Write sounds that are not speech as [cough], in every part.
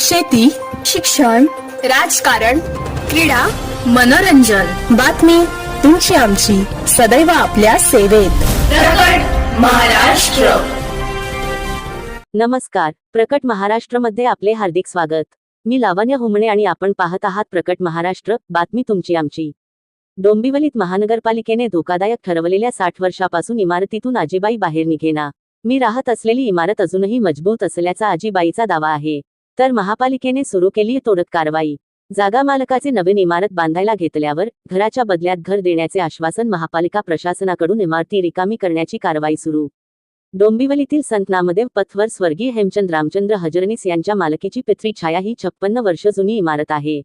शेती शिक्षण राजकारण क्रीडा मनोरंजन. बातमी तुमची आमची. सदैव आपल्या सेवेत. महाराष्ट्र. नमस्कार. प्रकट महाराष्ट्रमध्ये आपले हार्दिक स्वागत. मी लावण्य हुमणे आणि आपण पाहत आहात प्रकट महाराष्ट्र. बातमी तुमची आमची. डोंबिवलीत महानगरपालिकेने धोकादायक ठरवलेल्या साठ वर्षापासून इमारतीतून आजीबाई बाहेर निघेना. मी राहत असलेली इमारत अजूनही मजबूत असल्याचा आजीबाईचा दावा आहे. तर महापालिकेने सुरू केली तोडक कारवाई. जागा मालकाचे नवीन इमारत बांधायला घेतल्यावर घराच्या बदल्यात घर देण्याचे आश्वासन महापालिका प्रशासनाकडून इमारती रिकामी करण्याची कारवाई सुरू. डोंबिवलीतील संत नामदेव पथवर स्वर्गीय हेमचंद रामचंद्र हजरनीस यांच्या मालकीची पितरी छाया ही छप्पन्न वर्ष जुनी इमारत आहे.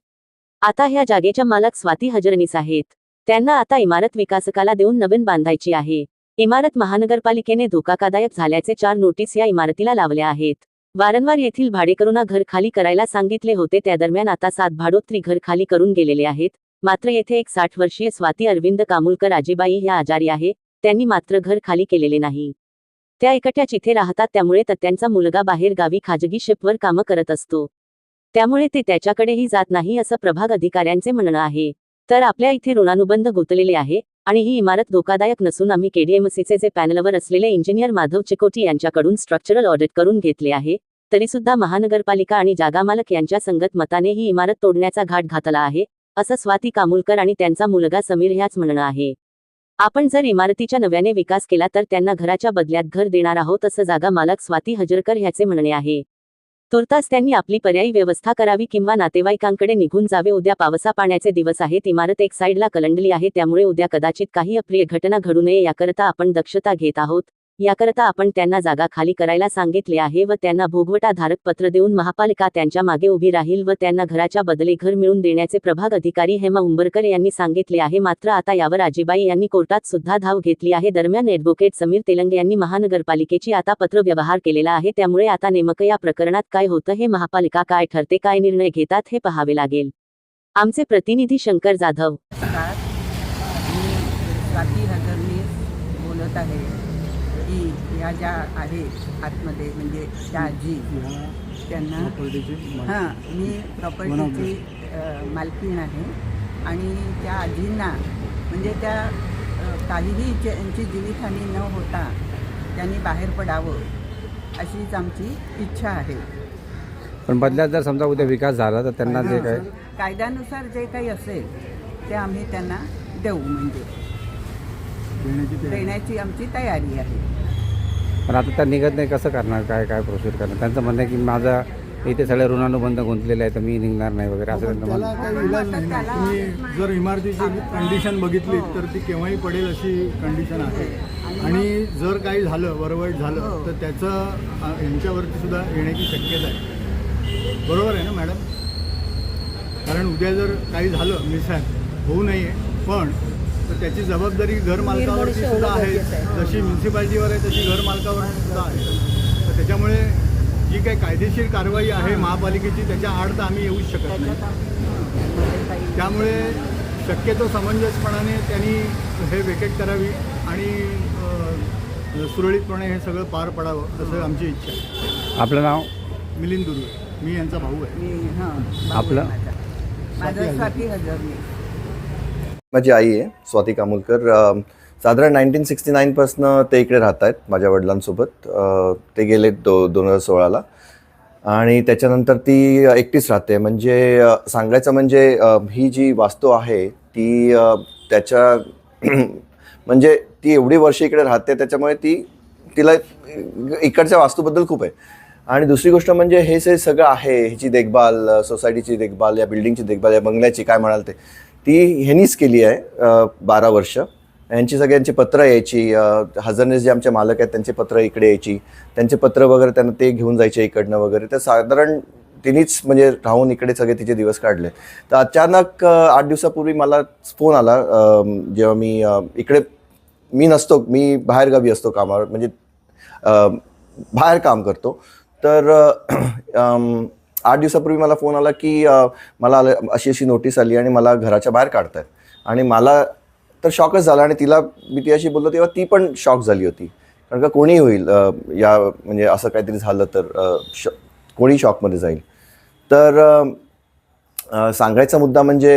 आता ह्या जागेच्या मालक स्वाती हजरनीस आहेत. त्यांना आता इमारत विकासकाला देऊन नवीन बांधायची आहे. इमारत महानगरपालिकेने धोकादायक झाल्याचे चार नोटीस या इमारतीला लावल्या आहेत. वारंवार येथील भाडेकरूंना घर खाली करायला सांगितले होते. त्या दरम्यान आता सात भाडोत्री घर खाली करून गेलेले आहेत. मात्र येथे एक साठ वर्षीय स्वाती अरविंद कामुलकर आजीबाई ह्या आजारी आहे. त्यांनी मात्र घर खाली केलेले नाही. त्या एकट्याच इथे राहतात त्यामुळे तत्यांचा त्यांचा मुलगा बाहेर गावी खाजगी शिपवर कामं करत असतो. त्यामुळे ते त्याच्याकडेही जात नाही असं प्रभाग अधिकाऱ्यांचे म्हणणं आहे. तर आपल्या इथे ऋणानुबंध गुंतलेले आहे. आणि ही इमारत धोकादायक नसून आम्ही केडीएमसीचे जे पॅनलवर असलेले इंजिनियर माधव चिकोटी यांच्याकडून स्ट्रक्चरल ऑडिट करून घेतले आहे तरीसुद्धा महानगरपालिका आणि जागामालक यांच्या संगत मताने ही इमारत तोडण्याचा घाट घातला आहे असं स्वाती कामुलकर आणि त्यांचा मुलगा समीर ह्याच म्हणणं आहे. आपण जर इमारतीच्या नव्याने विकास केला तर त्यांना घराच्या बदल्यात घर देणार आहोत असं जागा मालक स्वाती हजरकर ह्याचे म्हणणे आहे. तुर्तास त्यांनी आपली पर्यायी व्यवस्था करावी किंवा नातेवाईकांकडे निघून जावे. उद्या पावसा पाण्याचे दिवस आहेत. इमारत एक साईडला कलंडली आहे. त्यामुळे उद्या कदाचित काही अप्रिय घटना घडू नये याकरता आपण दक्षता घेत आहोत. याकरता आपण त्यांना जागा खाली करायला सांगितले आहे व त्यांना भोगवटा धारक पत्र देऊन महापालिका त्यांच्या मागे उभी राहील व त्यांना घराच्या बदले घर मिळून देण्याचे प्रभाग अधिकारी हेमा उंबरकर यांनी सांगितले आहे. मात्र आता यावर आजीबाई यांनी कोर्टात सुद्धा धाव घेतली आहे. दरम्यान ऍडव्होकेट समीर तेलंगे यांनी महानगरपालिकेची आता पत्र व्यवहार केलेला आहे. त्यामुळे आता नेमकं या प्रकरणात काय होतं हे महापालिका काय ठरते काय निर्णय घेतात हे पाहावे लागेल. आमचे प्रतिनिधी शंकर जाधव. बोलत आहे. की या ज्या आहेत आतमध्ये म्हणजे त्या आजी त्यांना हां मी प्रॉपर्टीची मालकीण आहे. आणि त्या आजींना म्हणजे त्या काहीही त्यांची जीवितहानी न होता त्यांनी बाहेर पडावं अशीच आमची इच्छा आहे. पण बदल्यात जर समजा उद्या विकास झाला तर त्यांना जे काय कायद्यानुसार जे काही असेल ते आम्ही त्यांना देऊ म्हणजे. देण्याची आमची तयारी आहे. पण आता त्या निघत नाही कसं करणार काय काय प्रोसिजर करणार? त्यांचं म्हणणं आहे की माझा इथे सगळे ऋणानुबंध गुंतलेले आहे तर मी निघणार नाही वगैरे असं त्यांचं त्याला म्हणणं काही इलाज नाही. ना तुम्ही जर इमारतीची कंडिशन बघितली तर ती केव्हाही पडेल अशी कंडिशन आहे. आणि जर काही झालं वरवाईट झालं तर त्याचं अ, यांच्यावरती सुद्धा येण्याची शक्यता आहे. बरोबर आहे ना मॅडम? कारण उद्या जर काही झालं मिसहॅप होऊ नये पण तर त्याची जबाबदारी घर मालकावरती सुद्धा आहे. जशी म्युन्सिपाल्टीवर आहे तशी घर मालकावर सुद्धा आहे. तर त्याच्यामुळे जी काही कायदेशीर कारवाई आहे महापालिकेची त्याच्या आड तर आम्ही येऊच शकत नाही. त्यामुळे शक्यतो समंजसपणाने त्यांनी हे वेकेट करावी आणि सुरळीतपणे हे सगळं पार पडावं असं आमची इच्छा आहे. आपलं नाव? मिलिंद दुर्वे. मी यांचा भाऊ आहे. हां आपलं? माझा. स्वाती हजरनी माझी आई आहे स्वाती कामुलकर. साधारण नाईन्टीन सिक्स्टी नाईनपासनं ते इकडे राहत आहेत माझ्या वडिलांसोबत. ते गेले दो दोन हजार सोळाला. आणि त्याच्यानंतर ती एकटीच राहते. म्हणजे सांगायचं म्हणजे ही जी वास्तू आहे ती त्याच्या [clears throat] म्हणजे ती एवढी वर्ष इकडे राहते त्याच्यामुळे ती तिला इकडच्या वास्तूबद्दल खूप आहे. आणि दुसरी गोष्ट म्हणजे हे जे सगळं आहे ह्याची देखभाल सोसायटीची देखभाल या बिल्डिंगची देखभाल या बंगल्याची काय म्हणाल ते ती ह्यांनीच केली आहे बारा वर्ष. यांची सगळ्यांची पत्र यायची हजरनेस जे आमचे मालक आहेत त्यांचे पत्र इकडे यायची. त्यांचे पत्र वगैरे त्यांना ते घेऊन जायचे इकडनं वगैरे. तर साधारण तिनेच म्हणजे राहून इकडे सगळे तिचे दिवस काढले. तर अचानक आठ दिवसापूर्वी मला फोन आला जेव्हा मी इकडे मी नसतो मी बाहेरगावी असतो कामावर. म्हणजे बाहेर काम करतो. तर आठ दिवसापूर्वी मला फोन आला की मला आलं- अशी अशी नोटीस आली आणि मला घराच्या बाहेर काढतायत. आणि मला तर शॉकच झाला आणि तिला मी तिच्याशी बोललो तेव्हा ती पण शॉक झाली होती. कारण का कोणी होईल या म्हणजे असं काहीतरी झालं तर श कोणी शॉकमध्ये जाईल. तर सांगायचा मुद्दा म्हणजे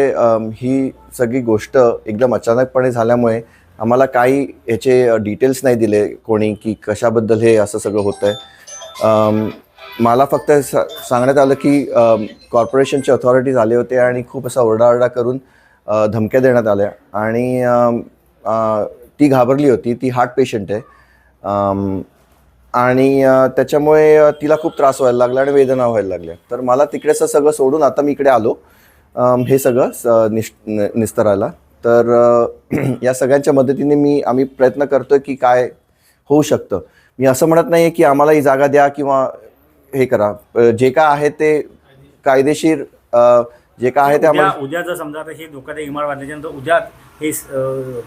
ही सगळी गोष्ट एकदम अचानकपणे झाल्यामुळे आम्हाला काही याचे डिटेल्स नाही दिले कोणी की कशाबद्दल हे असं सगळं होतं आहे मला फक्त सा सांगण्यात आलं की कॉर्पोरेशनचे अथॉरिटीज आले होते आणि खूप असा ओरडाओरडा करून धमक्या देण्यात आल्या. आणि ती घाबरली होती. ती हार्ट पेशंट आहे. आणि त्याच्यामुळे तिला खूप त्रास व्हायला लागला आणि वेदना व्हायला लागल्या. तर मला तिकडेचं सगळं सोडून आता मी इकडे आलो. हे सगळं स- निश निस्तरायला तर [clears throat] या सगळ्यांच्या मदतीने मी आम्ही प्रयत्न करतोय की काय होऊ शकतं. मी असं म्हणत नाही आहे की आम्हाला ही जागा द्या किंवा हे करा. जे काय आहे ते कायदेशीर जे काय आहे ते उद्या आम्हाला उद्या जर समजा आता हे धोकादायक इमारत बांधल्याच्यानंतर उद्या हे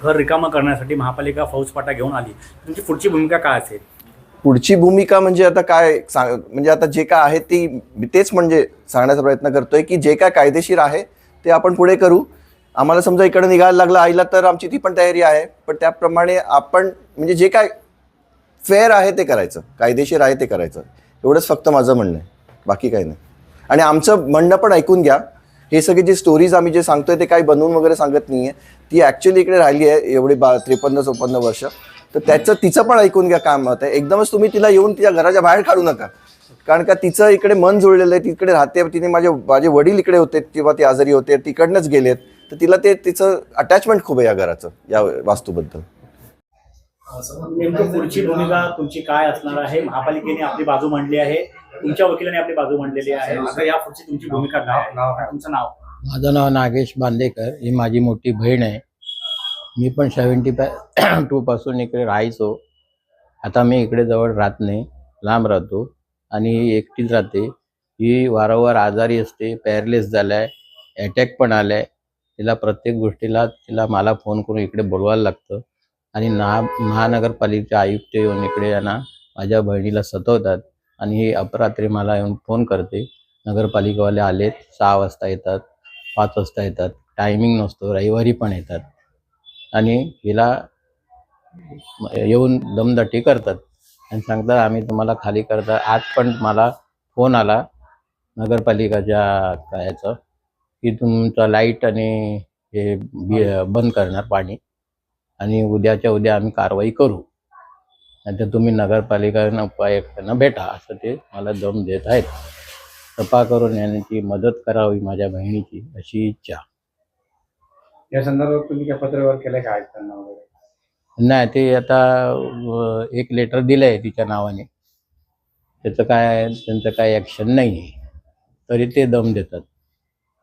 घर रिकामं करण्यासाठी महापालिका फौजपाटा घेऊन आली. तुमची पुढची भूमिका काय असेल? पुढची भूमिका म्हणजे आता काय सांग म्हणजे आता जे काय आहे ती मी तेच म्हणजे सांगण्याचा प्रयत्न करतोय की जे काय कायदेशीर आहे ते आपण पुढे करू. आम्हाला समजा इकडे निघायला लागलं आईला तर आमची ती पण तयारी आहे. पण त्याप्रमाणे आपण म्हणजे जे काय फेअर आहे ते करायचं. कायदेशीर आहे ते करायचं. एवढंच फक्त माझं म्हणणं आहे. बाकी काही नाही. आणि आमचं म्हणणं पण ऐकून घ्या. हे सगळी जी स्टोरीज आम्ही जे सांगतोय ते काही बनवून वगैरे सांगत नाही आहे ती ॲक्च्युली इकडे राहिली आहे एवढी बा त्रेपन्न चोपन्न वर्ष. तर त्याचं तिचं पण ऐकून घ्या काय मत आहे एकदमच तुम्ही तिला येऊन तिच्या घराच्या बाहेर काढू नका. कारण का तिचं इकडे मन जुळलेलं आहे. तिकडे राहते. तिने माझे माझे वडील इकडे होते. किंवा ती आजारी होते. तिकडनंच गेलेत. तर तिला ते तिचं अटॅचमेंट खूप आहे या घराचं या वास्तूबद्दल. नेमकं पुढची भूमिका तुमची काय असणार आहे? महापालिकेने आपली बाजू मांडली आहे. तुमच्या वकिलाने आपली बाजू मांडलेली आहे. आता या पुढची तुमची भूमिका काय आहे? तुमचं नाव? माझं नाव नागेश बांदेकर. ही माझी मोठी बहीण आहे. मी पण सेवन्टी फाय टू पासून इकडे राहायचो. आता मी इकडे जवळ राहत नाही. लांब राहतो. आणि ही एकटीच राहते. ही वारंवार आजारी असते. पॅरलेस झालाय. अटॅक पण आलाय. तिला प्रत्येक गोष्टीला तिला मला फोन करून इकडे बोलवायला लागतं. आणि ना महानगरपालिकेचे आयुक्त येऊन इकडे यांना माझ्या बहिणीला सतवतात. आणि ही अपरात्री मला येऊन फोन करते. नगरपालिकावाले आलेत. सहा वाजता येतात. पाच वाजता येतात. टायमिंग नसतो. रविवारी पण येतात. आणि हिला येऊन दमदाटी करतात. आणि सांगतात आम्ही तुम्हाला खाली करता. आज पण मला फोन आला नगरपालिकाच्या कायचं की तुमचं लाइट आणि हे बी बंद करणार पाणी. आणि उद्याच्या उद्या आम्ही कारवाई करू. नाहीतर तुम्ही नगरपालिकांना उपायुक्तांना भेटा असं ते मला दम देत आहेत. कृपा करून यांची मदत करावी माझ्या बहिणीची अशी इच्छा. या संदर्भात तुम्ही काय पत्रव्यवहार केलाय का आयुक्तांना वगैरे? नाही ते आता एक लेटर दिलं आहे तिच्या नावाने. त्याचं काय त्यांचं काय ॲक्शन नाही आहे तरी ते दम देतात.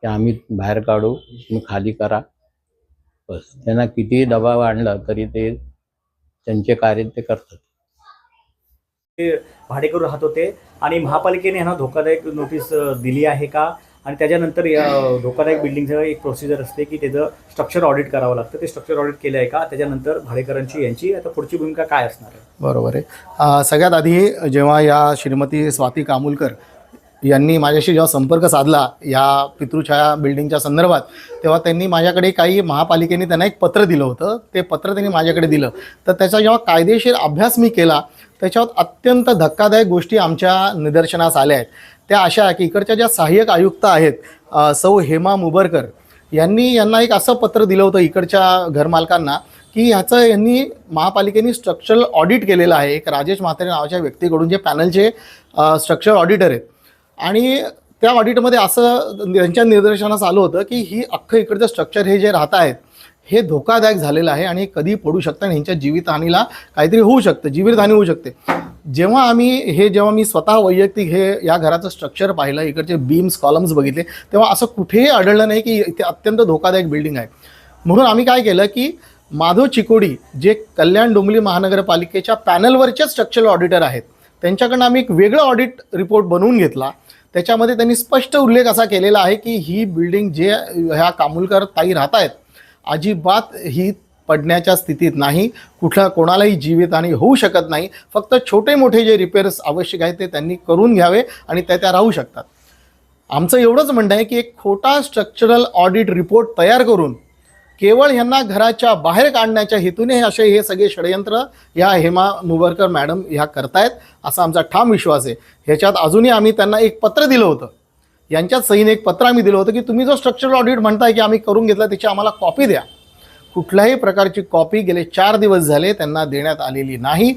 की आम्ही बाहेर काढू तुम्ही खाली करा. बस त्यांना कितीही दबाव आणला तरी ते त्यांचे कार्य ते करतात. ते भाडेकरू राहत होते आणि महापालिकेने ह्यांना धोकादायक नोटीस दिली आहे का? आणि त्याच्यानंतर या धोकादायक बिल्डिंगचं एक प्रोसिजर असते की त्याचं स्ट्रक्चर ऑडिट करावं लागतं. ते स्ट्रक्चर ऑडिट केलं आहे का? त्याच्यानंतर भाडेकरांची यांची आता पुढची भूमिका काय असणार आहे? बरोबर आहे. सगळ्यात आधी जेव्हा या श्रीमती स्वाती कामुलकर यांनी माझ्याशी जेव्हा संपर्क साधला या पितृछाया बिल्डिंगच्या संदर्भात तेव्हा त्यांनी माझ्याकडे काही महापालिकेने त्यांना एक पत्र दिलं होतं. ते पत्र त्यांनी माझ्याकडे दिलं. तर त्याचा जेव्हा कायदेशीर अभ्यास मी केला त्याच्यावर अत्यंत धक्कादायक गोष्टी आमच्या निदर्शनास आल्या आहेत. त्या अशा आहे की इकडच्या ज्या सहाय्यक आयुक्त आहेत सौ हेमा मुबरकर यांनी यांना एक असं पत्र दिलं होतं इकडच्या घरमालकांना की ह्याचं यांनी महापालिकेने स्ट्रक्चरल ऑडिट केलेलं आहे. एक राजेश म्हातारे नावाच्या व्यक्तीकडून जे पॅनलचे स्ट्रक्चरल ऑडिटर आहेत. आणि त्या ऑडिटमध्ये असं त्यांच्या निदर्शनास आलं होतं की ही अख्खं इकडचं स्ट्रक्चर हे जे राहत आहेत हे धोकादायक झालेलं आहे आणि कधी पडू शकतं आणि ह्यांच्या जीवितहानीला काहीतरी होऊ शकतं जीवितहानी होऊ शकते. जेव्हा आम्ही हे जेव्हा मी स्वतः वैयक्तिक हे या घराचं स्ट्रक्चर पाहिलं इकडचे बीम्स कॉलम्स बघितले तेव्हा असं कुठेही आढळलं नाही की इथे अत्यंत धोकादायक बिल्डिंग आहे. म्हणून आम्ही काय केलं की माधव चिकोडी जे कल्याण डोंगली महानगरपालिकेच्या पॅनलवरचे स्ट्रक्चरल ऑडिटर आहेत त्यांच्याकडनं आम्ही एक वेगळं ऑडिट रिपोर्ट बनवून घेतला. त्याच्यामध्ये त्यांनी स्पष्ट उल्लेख असा केलेला आहे की ही बिल्डिंग जे ह्या कामुलकर ताई राहत आहेत अजिबात ही पडण्याच्या स्थितीत नाही. कुठला कोणालाही जीवितहानी होऊ शकत नाही. फक्त छोटे मोठे जे रिपेअर्स आवश्यक आहेत ते त्यांनी करून घ्यावे आणि त्या त्या राहू शकतात. आमचं एवढंच म्हणणं आहे की एक खोटा स्ट्रक्चरल ऑडिट रिपोर्ट तयार करून केवळ ह्यांना घराच्या बाहेर काढण्याच्या हेतूने असे हे सगळे षडयंत्र या हेमा मुबरकर मॅडम ह्या करतायत असा आमचा ठाम विश्वास आहे. ह्याच्यात अजूनही आम्ही त्यांना एक पत्र दिलं होतं. यांच्याच सहीने एक पत्र आम्ही दिलं होतं की तुम्ही जो स्ट्रक्चरल ऑडिट म्हणताय की आम्ही करून घेतला त्याची आम्हाला कॉपी द्या. कुठल्याही प्रकारची कॉपी गेले चार दिवस झाले त्यांना देण्यात आलेली नाही.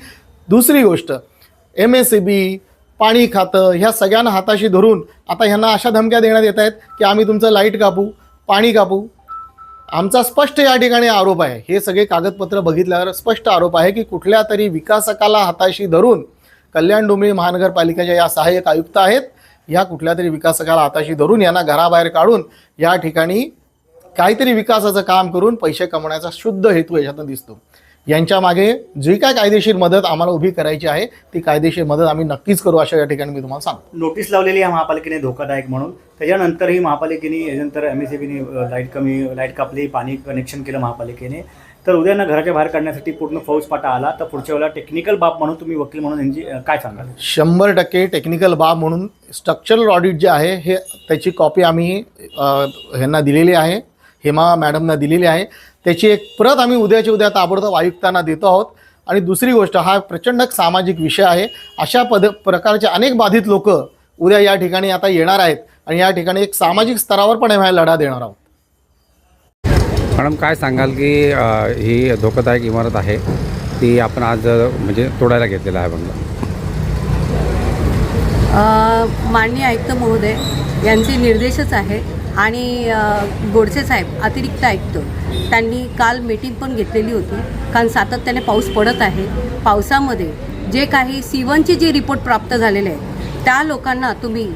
दुसरी गोष्ट एम एस सी बी पाणी खातं ह्या सगळ्यांना हाताशी धरून आता ह्यांना अशा धमक्या देण्यात येत आहेत की आम्ही तुमचं लाइट कापू पाणी कापू. आमचा स्पष्ट या ठिकाणी आरोप आहे. हे सगळे कागदपत्र बघितल्यावर स्पष्ट आरोप आहे की कुठल्या तरी विकासकाला हाताशी धरून कल्याण डोंबिवली महानगरपालिकेच्या या सहाय्यक आयुक्त आहेत. या कुठल्या तरी विकासकाला हाताशी धरून यांना घराबाहेर काढून या ठिकाणी काहीतरी विकासाचं काम करून पैसे कमवण्याचा शुद्ध हेतू याच्यातून दिसतो. यांच्या मागे जी काय कायदेशीर मदत आम्हाला उभी करायची आहे ती कायदेशीर मदत आम्ही नक्कीच करू अशा या ठिकाणी मी तुम्हाला सांगतो. नोटीस लावलेली आहे महापालिकेने धोकादायक म्हणून. त्याच्यानंतरही महापालिकेने याच्यानंतर एम एस सी बीने लाइट कमी लाइट कापली पाणी कनेक्शन केलं महापालिकेने. तर उद्यानं घराच्या बाहेर काढण्यासाठी पूर्ण फौजपाटा आला तर पुढच्या वेळेला टेक्निकल बाब म्हणून तुम्ही वकील म्हणून यांची काय सांगाल? शंभर टक्के टेक्निकल बाब म्हणून स्ट्रक्चरल ऑडिट जे आहे हे त्याची कॉपी आम्ही ह्यांना दिलेली आहे. हेमा मॅडमना दिलेली आहे. त्याची एक प्रत आम्ही उद्याच्या उद्या ताबडतोब आयुक्तांना देतो आहोत. आणि दुसरी गोष्ट हा प्रचंड सामाजिक विषय आहे. अशा पद प्रकारचे अनेक बाधित लोक उद्या या ठिकाणी आता येणार आहेत आणि या ठिकाणी एक सामाजिक स्तरावर पण आम्ही हा लढा देणार आहोत. मॅडम काय सांगाल की ही धोकादायक इमारत आहे. ती आपण आज म्हणजे तोडायला घेतलेला आहे बंगला. माननीय आयुक्त महोदय यांचे निर्देशच आहे आणि गोडसे साहेब अतिरिक्त आयुक्त त्यांनी काल मीटिंग पण घेतलेली होती. कारण सातत्याने पाऊस पडत आहे. पावसामध्ये जे काही सीवनचे जे रिपोर्ट प्राप्त झालेले आहेत त्या लोकांना तुम्ही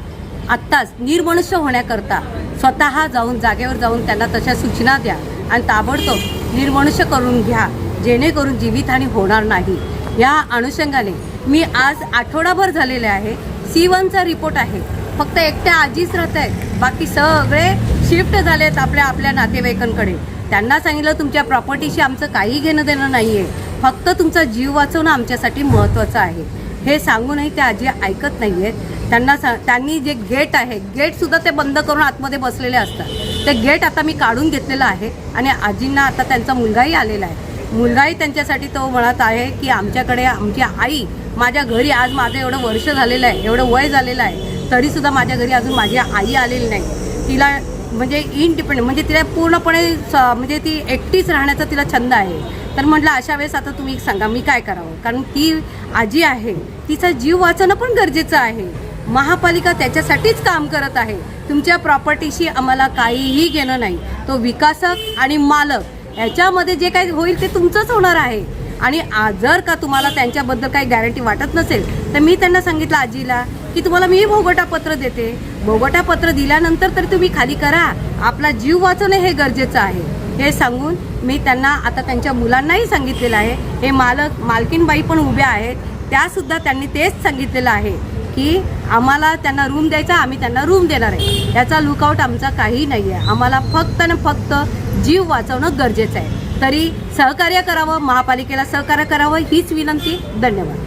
आत्ताच निर्मनुष्य होण्याकरता स्वतः जाऊन जागेवर जाऊन त्यांना तशा सूचना द्या आणि ताबडतोब निर्मनुष्य करून घ्या जेणेकरून जीवितहानी होणार नाही. या अनुषंगाने मी आज आठवडाभर झालेले आहे. सी वनचा रिपोर्ट आहे. फक्त एकट्या आजीच राहत आहेत. बाकी सगळे शिफ्ट झालेत आपल्या आपल्या नातेवाईकांकडे. त्यांना सांगितलं तुमच्या प्रॉपर्टीशी आमचं काही घेणं देणं नाही आहे फक्त तुमचा जीव वाचवणं आमच्यासाठी महत्त्वाचं आहे. हे सांगूनही त्या आजी ऐकत नाही आहेत त्यांना सा त्यांनी जे गेट आहे गेटसुद्धा ते बंद करून आतमध्ये बसलेले असतात. ते गेट आता मी काढून घेतलेलं आहे आणि आजींना आता त्यांचा मुलगाही आलेला आहे. मुलगाही त्यांच्यासाठी तो म्हणत आहे की आमच्याकडे आमची आई माझ्या घरी आज माझं एवढं वर्ष झालेलं आहे एवढं वय झालेलं आहे. तरीसुद्धा माझ्या घरी अजून माझी आई आलेली नाही. तिला म्हणजे इनडिपेंड म्हणजे तिला पूर्णपणे स म्हणजे ती एकटीच राहण्याचा तिला छंद आहे. तर म्हटलं अशा वेळेस आता तुम्ही सांगा मी काय करावं? कारण ती आजी आहे तिचा जीव वाचणं पण गरजेचं आहे. महापालिका त्याच्यासाठीच काम करत आहे. तुमच्या प्रॉपर्टीशी आम्हाला काहीही घेणं नाही. तो विकासक आणि मालक याच्यामध्ये जे काही होईल ते तुमचंच होणार आहे. आणि जर का तुम्हाला त्यांच्याबद्दल काही गॅरंटी वाटत नसेल तर मी त्यांना सांगितलं आजीला की तुम्हाला मी भोगटा पत्र देते. भोगटा पत्र दिल्यानंतर तरी तुम्ही खाली करा. आपला जीव वाचवणे हे गरजेचं आहे. हे सांगून मी त्यांना आता त्यांच्या मुलांनाही सांगितलेलं आहे. हे मालक मालकीनबाई पण उभ्या आहेत. त्यासुद्धा त्यांनी तेच सांगितलेलं आहे की आम्हाला त्यांना रूम द्यायचा आम्ही त्यांना रूम देणार आहे. याचा लुकआउट आमचा काही नाही आहे आम्हाला फक्त आणि फक्त जीव वाचवणं गरजेचं आहे. तरी सहकार्य करावं महापालिकेला सहकार्य करावं हीच विनंती. धन्यवाद.